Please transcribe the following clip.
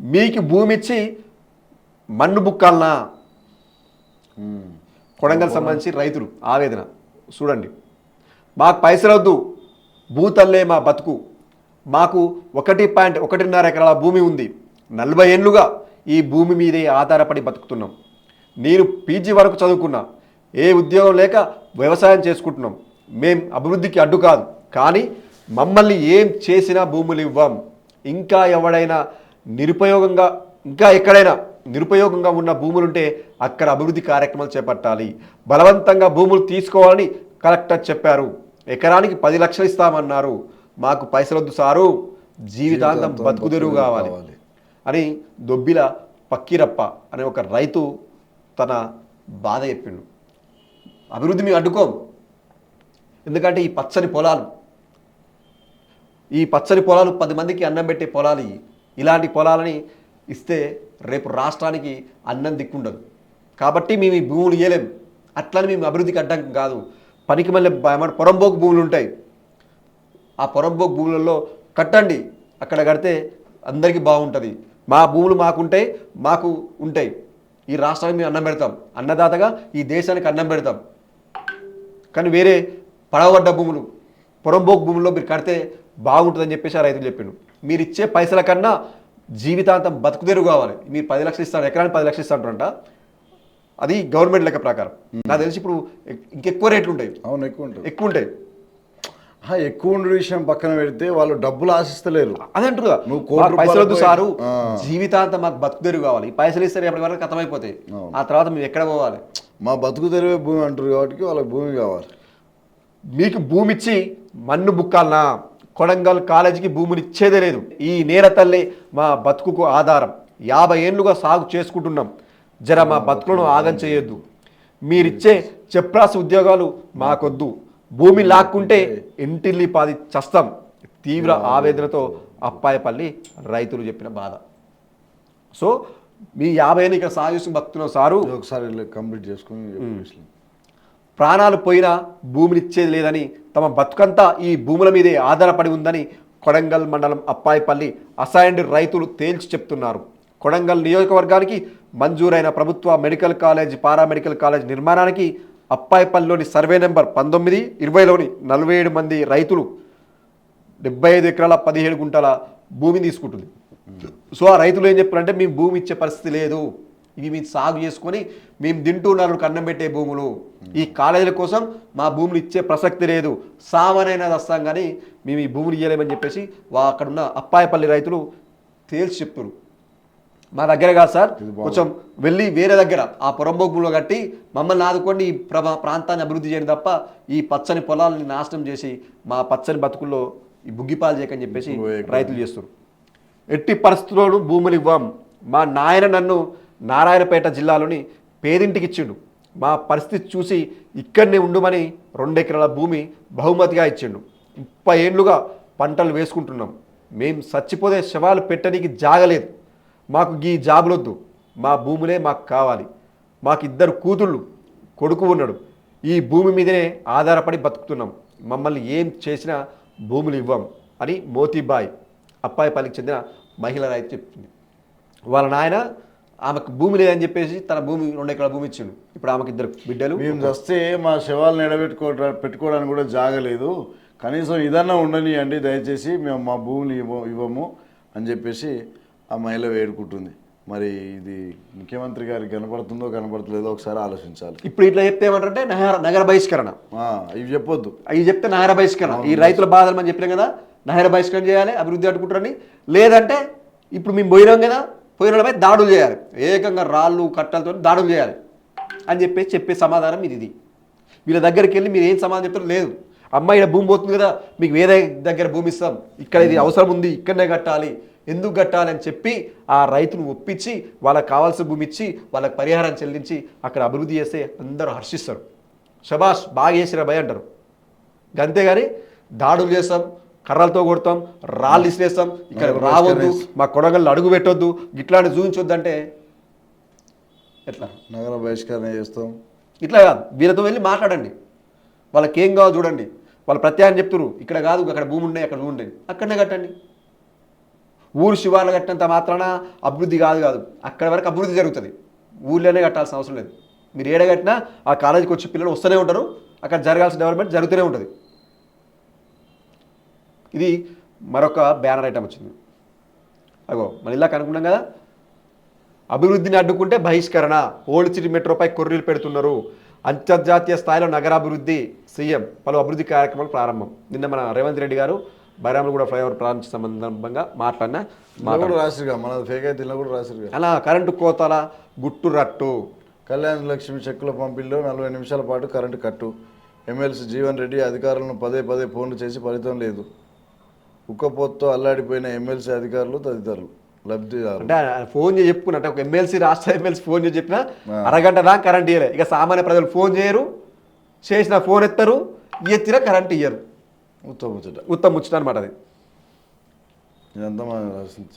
మీకు భూమి ఇచ్చి మన్ను బుక్కాలనా? కొడంగల్ సంబంధించి రైతులు ఆవేదన. చూడండి. మాకు పైసలు వద్దు. భూతల్లే మా బతుకు. మాకు ఒకటి పాయింట్ ఒకటిన్నర ఎకరాల భూమి ఉంది. నలభై ఏళ్ళుగా ఈ భూమి మీదే ఆధారపడి బతుకుతున్నాం. నేను పీజీ వరకు చదువుకున్నా. ఏ ఉద్యోగం లేక వ్యవసాయం చేసుకుంటున్నాం. మేం అభివృద్ధికి అడ్డు కాదు. కానీ మమ్మల్ని ఏం చేసినా భూములు ఇవ్వం. ఇంకా ఎవడైనా నిరుపయోగంగా ఇంకా ఎక్కడైనా నిరుపయోగంగా ఉన్న భూములుంటే అక్కడ అభివృద్ధి కార్యక్రమాలు చేపట్టాలి. బలవంతంగా భూములు తీసుకోవాలని కలెక్టర్ చెప్పారు. ఎకరానికి పది లక్షలు ఇస్తామన్నారు. మాకు పైసలొద్దు సారు. జీవితాంతం బతుకుదెరువు కావాలి. కావాలి. అని దొబ్బిల పక్కీరప్ప అనే ఒక రైతు తన బాధ చెప్పిండు. అభివృద్ధి మేము అడ్డుకోం. ఎందుకంటే ఈ పచ్చని పొలాలు ఈ పచ్చని పొలాలు పది మందికి అన్నం పెట్టే పొలాలు ఇవి. ఇలాంటి పొలాలని ఇస్తే రేపు రాష్ట్రానికి అన్నం దిక్కుండదు. కాబట్టి మేము ఈ భూములు ఇవ్వలేం అట్లని మేము అభివృద్ధికి అడ్డం కాదు. పనికి మళ్ళీ పొరంబోకు భూములు ఉంటాయి. ఆ పొరంబోకు భూములలో కట్టండి. అక్కడ కడితే అందరికీ బాగుంటుంది. మా భూములు మాకుంటాయి మాకు ఉంటాయి. ఈ రాష్ట్రానికి మేము అన్నం పెడతాం. అన్నదాతగా ఈ దేశానికి అన్నం పెడతాం. కానీ వేరే పడవబడ్డ భూములు పొరంబోకు భూముల్లో మీరు కడితే బాగుంటుందని చెప్పేసి ఆ రైతులు చెప్పిండు మీరు ఇచ్చే పైసల కన్నా జీవితాంతం బతుకుదెరుగు కావాలి. మీరు పది లక్షలు ఇస్తారు ఎకరానికి పది లక్షలు ఇస్తారంట అది గవర్నమెంట్ లెక్క ప్రకారం. నాకు తెలిసి ఇప్పుడు ఇంకెక్కువ రేట్లు ఉంటాయి. అవును ఎక్కువ ఉంటుంది ఎక్కువ ఉంటాయి. ఎక్కువ ఉండే విషయం పక్కన పెడితే వాళ్ళు డబ్బులు ఆశిస్తలేరు. అదే అంటారు నువ్వు కోటి పైసలు వద్దు సారు. జీవితాంతం మాకు బతుకుదెరుగు కావాలి. ఈ పైసలు ఇస్తారు ఎప్పటి వరకు కథమైపోతాయి. ఆ తర్వాత మేము ఎక్కడ పోవాలి? మా బతుకు తెరివే భూమి అంటారు కాబట్టి వాళ్ళకి భూమి కావాలి. మీకు భూమి ఇచ్చి మన్ను బుక్కాలనా? కొడంగల్ కాలేజీకి భూమిని ఇచ్చేదే లేదు. ఈ నేర తల్లే మా బతుకుకు ఆధారం. యాభై ఏళ్ళుగా సాగు చేసుకుంటున్నాం. జర మా బతుకులను ఆగం చేయొద్దు. మీరిచ్చే చెప్రాసి ఉద్యోగాలు మాకొద్దు. భూమి లాక్కుంటే ఇంటిల్లి పాది చస్తాం. తీవ్ర ఆవేదనతో అప్పాయపల్లి రైతులు చెప్పిన బాధ. సో మీ యాభై ఏళ్ళు ఇక్కడ సాగు చేసుకుని బతుకుతున్నాం సారు. ఒకసారి కంప్లీట్ చేసుకుని. ప్రాణాలు పోయినా భూమిని ఇచ్చేది లేదని తమ బతుకంతా ఈ భూముల మీదే ఆధారపడి ఉందని కొడంగల్ మండలం అప్పాయిపల్లి అసైన్డ్ రైతులు తేల్చి చెప్తున్నారు. కొడంగల్ నియోజకవర్గానికి మంజూరైన ప్రభుత్వ మెడికల్ కాలేజ్ పారామెడికల్ కాలేజ్ నిర్మాణానికి అప్పాయిపల్లిలోని సర్వే నెంబర్ పంతొమ్మిది ఇరవైలోని నలభై ఏడు మంది రైతులు డెబ్బై ఐదు ఎకరాల పదిహేడు గుంటల భూమిని తీసుకుంటుంది. సో ఆ రైతులు ఏం చెప్పారంటే మేము భూమి ఇచ్చే పరిస్థితి లేదు. ఇవి మేము సాగు చేసుకొని మేము తింటూ నలుగురికి అన్నం పెట్టే భూములు. ఈ కాలేజీల కోసం మా భూములు ఇచ్చే ప్రసక్తి లేదు. సామానైనా వస్తాం కానీ మేము ఈ భూములు ఇవ్వలేమని చెప్పేసి వా అక్కడున్న అప్పాయపల్లి రైతులు తేల్చి చెప్తున్నారు మా దగ్గర కాదు సార్ కొంచెం వెళ్ళి వేరే దగ్గర ఆ పొరంబోగులో కట్టి మమ్మల్ని ఆదుకోండి ఈ ప్రభ ప్రాంతాన్ని అభివృద్ధి చేయండి తప్ప ఈ పచ్చని పొలాలని నాశనం చేసి మా పచ్చని బతుకుల్లో ఈ బుగ్గిపాలు చేయకని చెప్పేసి రైతులు చేస్తారు. ఎట్టి పరిస్థితుల్లోనూ భూములు ఇవ్వం. మా నాయన నన్ను నారాయణపేట జిల్లాలోని పేదింటికి ఇచ్చిండు మా పరిస్థితి చూసి ఇక్కడనే ఉండుమని రెండెకరాల భూమి బహుమతిగా ఇచ్చిండు. ముప్పై ఏండ్లుగా పంటలు వేసుకుంటున్నాం. మేం చచ్చిపోతే శవాలు పెట్టడానికి జాగలేదు. మాకు ఈ జాబులొద్దు. మా భూములే మాకు కావాలి. మాకు ఇద్దరు కూతుళ్ళు కొడుకు ఉన్నాడు. ఈ భూమి మీదనే ఆధారపడి బతుకుతున్నాం. మమ్మల్ని ఏం చేసినా భూములు ఇవ్వం అని మోతీబాయ్ అప్పాయిపల్లికి చెందిన మహిళ రైతు చెప్తుంది వాళ్ళ నాయన ఆమెకు భూమి లేదని చెప్పేసి తన భూమి రెండు ఎకరాల భూమి ఇచ్చిండు. ఇప్పుడు ఆమెకు ఇద్దరు బిడ్డలు. మేము వస్తే మా శవాలు నిలబెట్టుకో పెట్టుకోవడానికి కూడా జాగలేదు కనీసం ఇదన్నా ఉండనియండి దయచేసి మేము మా ఇవ్వ ఇవ్వము అని చెప్పేసి ఆ మహిళ వేడుకుంటుంది. మరి ఇది ముఖ్యమంత్రి గారికి కనపడుతుందో కనపడతలేదో ఒకసారి ఆలోచించాలి. ఇప్పుడు ఇట్లా చెప్తే ఏమంటారంటే నగర నగర బహిష్కరణ. ఆ, ఇవి చెప్పొద్దు. అవి చెప్తే నగర బహిష్కరణ. ఈ రైతుల బాధలు మనం చెప్పినాం కదా నగర బహిష్కరణ చేయాలి అభివృద్ధి అడ్డుకుంటారని. లేదంటే ఇప్పుడు మేము పోయినాం కదా పోయిన వాళ్ళపై దాడులు చేయాలి. ఏకంగా రాళ్ళు కట్టలతో దాడులు చేయాలి. అని చెప్పేసి చెప్పే సమాధానం ఇది. ఇది వీళ్ళ దగ్గరికి వెళ్ళి మీరు ఏం సమాధానం చెప్తారో లేదు. అమ్మాయి ఇక్కడ భూమి పోతుంది కదా మీకు వేరే దగ్గర భూమి ఇస్తాం. ఇక్కడ ఇది అవసరం ఉంది ఇక్కడనే కట్టాలి. ఎందుకు కట్టాలి అని చెప్పి ఆ రైతును ఒప్పించి వాళ్ళకి కావాల్సిన భూమి ఇచ్చి వాళ్ళకి పరిహారం చెల్లించి అక్కడ అభివృద్ధి చేస్తే అందరూ హర్షిస్తారు. శబాష్ బాగా చేసిరా భయ అంటారు. అంతేగాని దాడులు చేస్తాం కర్రలతో కొడతాం రాళ్ళు ఇసిరేస్తాం. ఇక్కడ రావద్దు మా కొడగళ్ళు అడుగు పెట్టొద్దు ఇట్లాంటి చూపించొద్దు అంటే ఎట్లా? నగర బహిష్కరణ చేస్తాం. ఇట్లా కాదు వీళ్ళతో వెళ్ళి మాట్లాడండి. వాళ్ళకి ఏం కావాలో చూడండి. వాళ్ళ ప్రత్యాయం చెప్తున్నారు ఇక్కడ కాదు అక్కడ భూమి ఉన్నాయి అక్కడ భూమి ఉండేది అక్కడనే కట్టండి. ఊరు శివార్లు కట్టినంత మాత్రాన అభివృద్ధి కాదు కాదు అక్కడ వరకు అభివృద్ధి జరుగుతుంది. ఊళ్ళోనే కట్టాల్సిన అవసరం లేదు. మీరు ఏడ కట్టినా ఆ కాలేజీకి వచ్చి పిల్లలు వస్తూనే ఉంటారు అక్కడ జరగాల్సిన డెవలప్మెంట్ జరుగుతూనే ఉంటుంది. ఇది మరొక బ్యానర్ ఐటమ్ వచ్చింది. అగో మన ఇలా కనుక్కున్నాం కదా. అభివృద్ధిని అడ్డుకుంటే బహిష్కరణ. ఓల్డ్ సిటీ మెట్రోపై కొర్రీలు పెడుతున్నారు. అంతర్జాతీయ స్థాయిలో నగరాభివృద్ధి. సీఎం పలు అభివృద్ధి కార్యక్రమాలు ప్రారంభం. నిన్న మన రేవంత్ రెడ్డి గారు బైరామలగూడ ఫ్లైఓవర్ ప్రారంభించిన సందర్భంగా మాట్లాడిన రాసిరుగా మన ఫేక్ అయితే ఇలా కూడా రాసిరుగా అలా కరెంటు కోతల గుట్టు రట్టు. కళ్యాణ లక్ష్మి చెక్కుల పంపిణీలో నలభై నిమిషాల పాటు కరెంటు కట్టు. ఎమ్మెల్సీ జీవన్ రెడ్డి అధికారులను పదే పదే ఫోన్లు చేసి ఫలితం లేదు. ఉక్కపోతతో అల్లాడిపోయిన ఎమ్మెల్సీ అధికారులు తదితరులు లబ్ధిదారులు. అంటే ఫోన్ చేసి చెప్పుకున్నట్టు ఒక ఎమ్మెల్సీ రాష్ట్ర ఎమ్మెల్సీ ఫోన్ చేసి చెప్పినా అరగంట దాకా కరెంట్ ఇయ్యలే. ఇక సామాన్య ప్రజలు ఫోన్ చేయరు చేసిన ఫోన్ ఎత్తరు ఎత్తినా కరెంట్ ఇయ్యరు. ఉత్తముచ్చట ఉత్తమ ముచ్చట అనమాట అది. ఇదంతా మనం